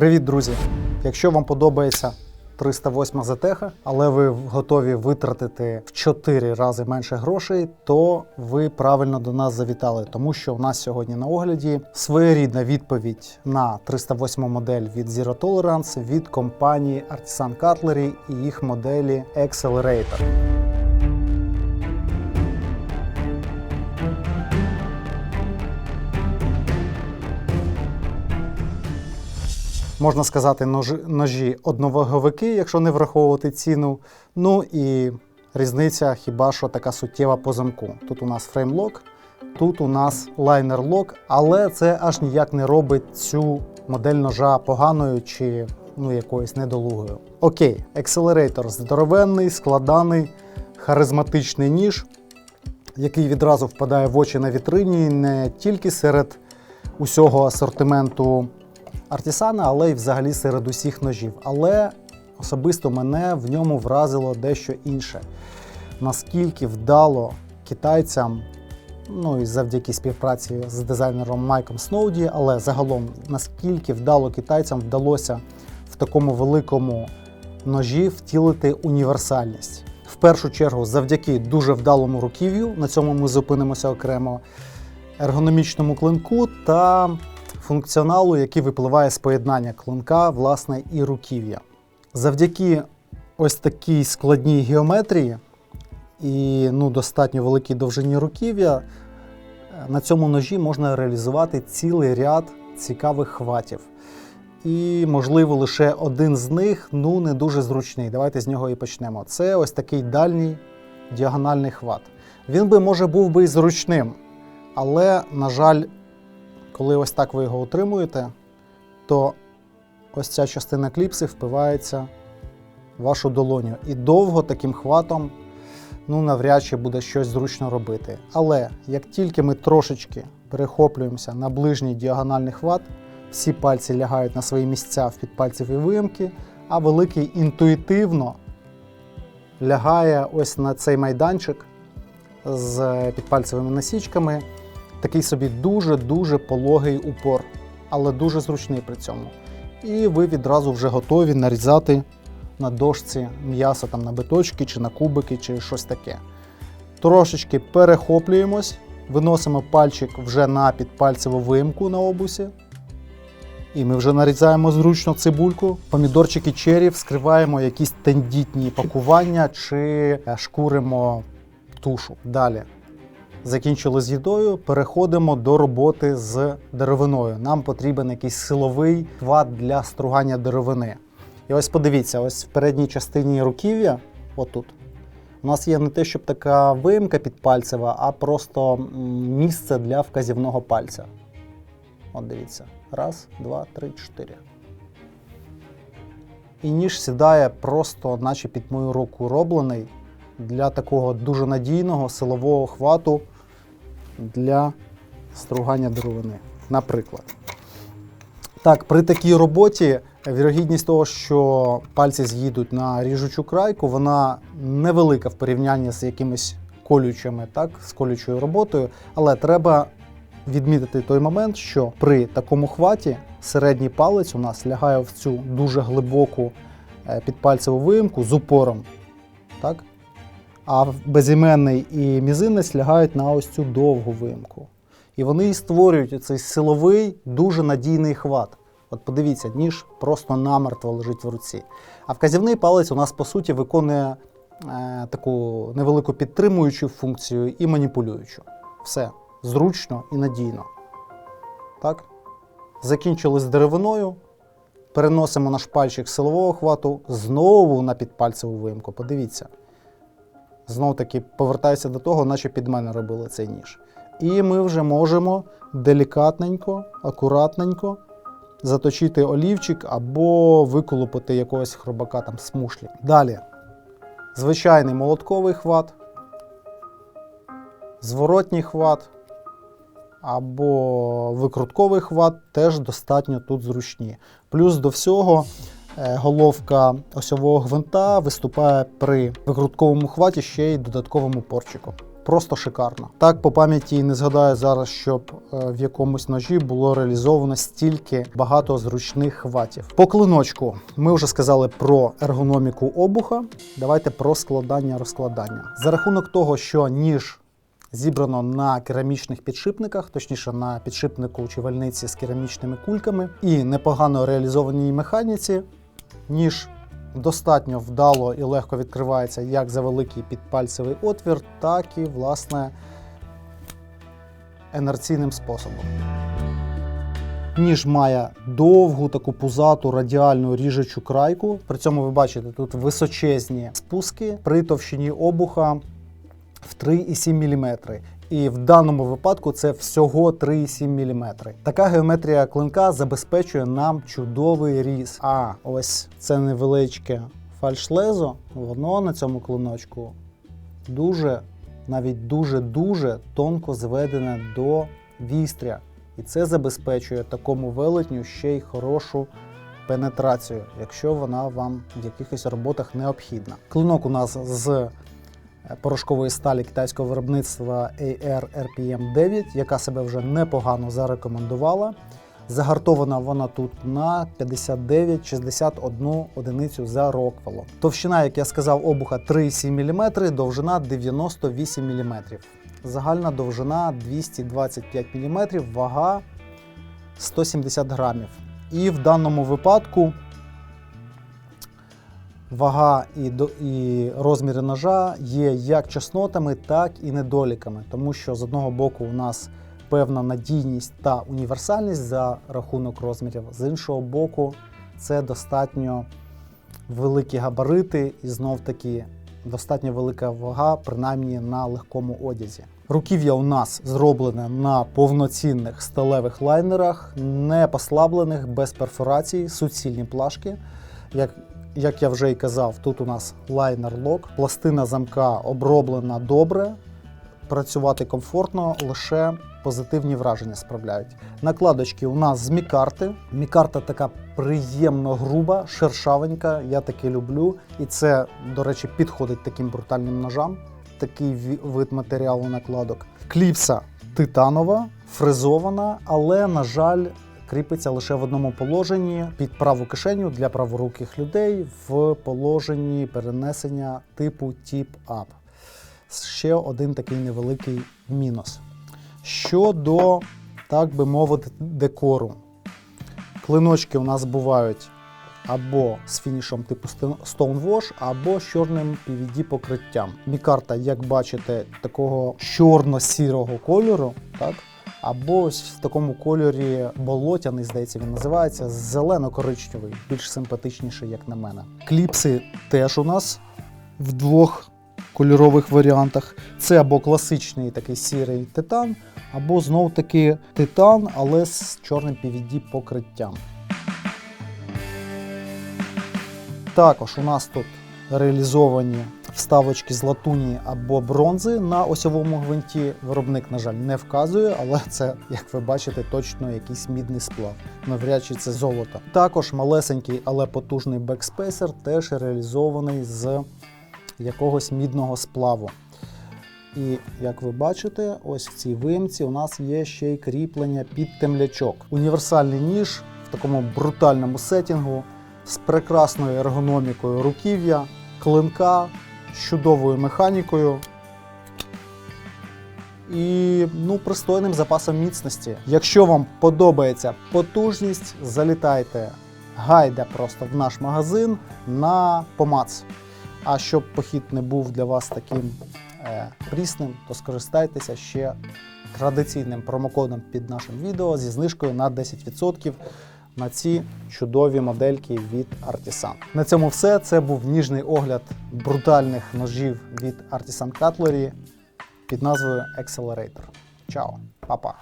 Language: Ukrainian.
Привіт, друзі! Якщо вам подобається 308 ZTH, але ви готові витратити в 4 рази менше грошей, то ви правильно до нас завітали, тому що у нас сьогодні на огляді своєрідна відповідь на 308 модель від Zero Tolerance від компанії Artisan Cutlery і їх моделі Accelerator. Можна сказати, ножі, одноваговики, якщо не враховувати ціну. Ну і різниця хіба що така суттєва по замку. Тут у нас фреймлок, тут у нас лайнер-лок, але це аж ніяк не робить цю модель ножа поганою чи ну, якоюсь недолугою. Окей, Accelerator здоровенний, складаний, харизматичний ніж, який відразу впадає в очі на вітрині не тільки серед усього асортименту Артісана, але й взагалі серед усіх ножів. Але особисто мене в ньому вразило дещо інше. Наскільки вдало китайцям, ну і завдяки співпраці з дизайнером Майком Сноуді, але загалом наскільки вдало китайцям вдалося в такому великому ножі втілити універсальність. В першу чергу, завдяки дуже вдалому руків'ю, на цьому ми зупинимося окремо, ергономічному клинку та функціоналу, який випливає з поєднання клинка, власне, і руків'я. Завдяки ось такій складній геометрії і ну, достатньо великій довжині руків'я, на цьому ножі можна реалізувати цілий ряд цікавих хватів. І, можливо, лише один з них ну, не дуже зручний. Давайте з нього і почнемо. Це ось такий дальній діагональний хват. Він би, може, був би і зручним, але, на жаль, коли ось так ви його отримуєте, то ось ця частина кліпси впивається в вашу долоню. І довго таким хватом ну, навряд чи буде щось зручно робити. Але як тільки ми трошечки перехоплюємося на ближній діагональний хват, всі пальці лягають на свої місця в підпальцеві виямки, а великий інтуїтивно лягає ось на цей майданчик з підпальцевими насічками. Такий собі дуже-дуже пологий упор, але дуже зручний при цьому. І ви відразу вже готові нарізати на дошці м'ясо там на биточки чи на кубики, чи щось таке. Трошечки перехоплюємось, виносимо пальчик вже на підпальцеву виїмку на обусі. І ми вже нарізаємо зручно цибульку, помідорчики чері, вскриваємо якісь тендітні пакування чи шкуримо тушу. Далі закінчили з їдою, переходимо до роботи з деревиною. Нам потрібен якийсь силовий хват для стругання деревини. І ось подивіться, ось в передній частині руків'я, отут, у нас є не те, щоб така виїмка підпальцева, а просто місце для вказівного пальця. От дивіться. Раз, два, три, чотири. І ніж сідає просто, наче під мою руку роблений для такого дуже надійного силового хвату для стругання деревини. Наприклад. Так, при такій роботі вірогідність того, що пальці з'їдуть на ріжучу крайку, вона невелика в порівнянні з якимись колючими, так, з колючою роботою, але треба відмітити той момент, що при такому хваті середній палець у нас лягає в цю дуже глибоку підпальцеву виїмку з упором. Так? А безіменний і мізинець лягають на ось цю довгу виїмку. І вони і створюють цей силовий, дуже надійний хват. От подивіться, ніж просто намертво лежить в руці. А вказівний палець у нас, по суті, виконує е, таку невелику підтримуючу функцію і маніпулюючу. Все зручно і надійно. Так? Закінчили з деревиною. Переносимо наш пальчик силового хвату знову на підпальцеву виїмку. Подивіться. Знов таки повертаюся до того, наче під мене робили цей ніж. І ми вже можемо делікатненько, акуратненько заточити олівчик або виколупати якогось хробака там смушлі. Далі. Звичайний молотковий хват, зворотній хват або викрутковий хват теж достатньо тут зручні. Плюс до всього головка осьового гвинта виступає при викрутковому хваті ще й додатковим упорчиком. Просто шикарно. Так по пам'яті не згадаю зараз, щоб е, в якомусь ножі було реалізовано стільки багато зручних хватів. По клиночку ми вже сказали про ергономіку обуха. Давайте про складання розкладання. За рахунок того, що ніж зібрано на керамічних підшипниках, точніше на підшипнику чи вальниці з керамічними кульками, і непогано реалізованій механіці, ніж достатньо вдало і легко відкривається як за великий підпальцевий отвір, так і власне інерційним способом. Ніж має довгу таку пузату радіальну ріжучу крайку. При цьому ви бачите тут височезні спуски при товщині обуха в 3,7 мм. І в даному випадку це всього 3,7 мм. Така геометрія клинка забезпечує нам чудовий різ. А ось це невеличке фальшлезо, воно на цьому клиночку дуже, навіть дуже-дуже тонко зведене до вістря. І це забезпечує такому велетню ще й хорошу пенетрацію, якщо вона вам в якихось роботах необхідна. Клинок у нас з порошкової сталі китайського виробництва AR RPM 9, яка себе вже непогано зарекомендувала. Загартована вона тут на 59-61 одиницю за Роквелом. Товщина, як я сказав, обуха 3,7 мм, довжина 98 мм. Загальна довжина 225 мм, вага 170 грамів. І в даному випадку вага і, і розміри ножа є як чеснотами, так і недоліками, тому що з одного боку у нас певна надійність та універсальність за рахунок розмірів, з іншого боку, це достатньо великі габарити і знов таки достатньо велика вага, принаймні на легкому одязі. Руків'я у нас зроблене на повноцінних сталевих лайнерах, не послаблених, без перфорацій, суцільні плашки. Як як я вже й казав, тут у нас лайнер лок, пластина замка оброблена добре, працювати комфортно, лише позитивні враження справляють. Накладочки у нас з мікарти. Мікарта така приємно груба, шершавенька, я таке люблю. І це, до речі, підходить таким брутальним ножам, такий вид матеріалу накладок. Кліпса титанова, фрезована, але, на жаль, кріпиться лише в одному положенні під праву кишеню для праворуких людей в положенні перенесення типу тіп-ап. Ще один такий невеликий мінус. Щодо, так би мовити, декору. Клиночки у нас бувають або з фінішом типу Stonewash, або з чорним PVD покриттям. Мікарта, як бачите, такого чорно-сірого кольору, так? Або ось в такому кольорі болотяний, здається, він називається, зелено-коричневий, більш симпатичніший, як на мене. Кліпси теж у нас в двох кольорових варіантах. Це або класичний такий сірий титан, або знов таки титан, але з чорним PVD покриттям. Також у нас тут реалізовані вставочки з латуні або бронзи на осьовому гвинті. Виробник, на жаль, не вказує, але це, як ви бачите, точно якийсь мідний сплав. Навряд чи це золото. Також малесенький, але потужний бекспейсер теж реалізований з якогось мідного сплаву. І як ви бачите, ось в цій виємці у нас є ще й кріплення під темлячок. Універсальний ніж в такому брутальному сетінгу з прекрасною ергономікою руків'я, клинка, чудовою механікою і ну, пристойним запасом міцності. Якщо вам подобається потужність, залітайте гайде просто в наш магазин на помац. А щоб похід не був для вас таким е, прісним, то скористайтеся ще традиційним промокодом під нашим відео зі знижкою на 10% на ці чудові модельки від Artisan. На цьому все. Це був ніжний огляд брутальних ножів від Artisan Cutlery під назвою Accelerator. Чао, па-па!